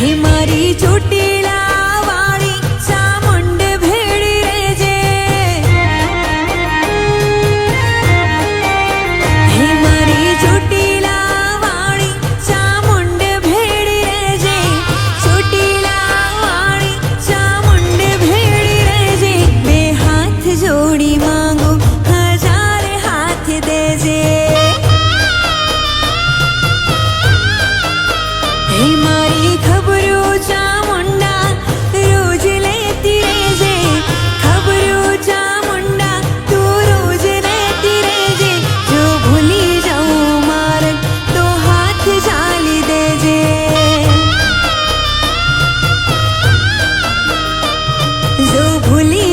હે મારી ચોટીલા વાળી ચામુંડ ભેળી રેજે હે મારી ચોટીલા વાળી ચામુંડ ભેળી રેજે ચોટીલા વાળી ચામુંડ ભેળી રેજે બે હાથ જોડી માંગુ, હજાર હાથ દેજે. હે जो भूली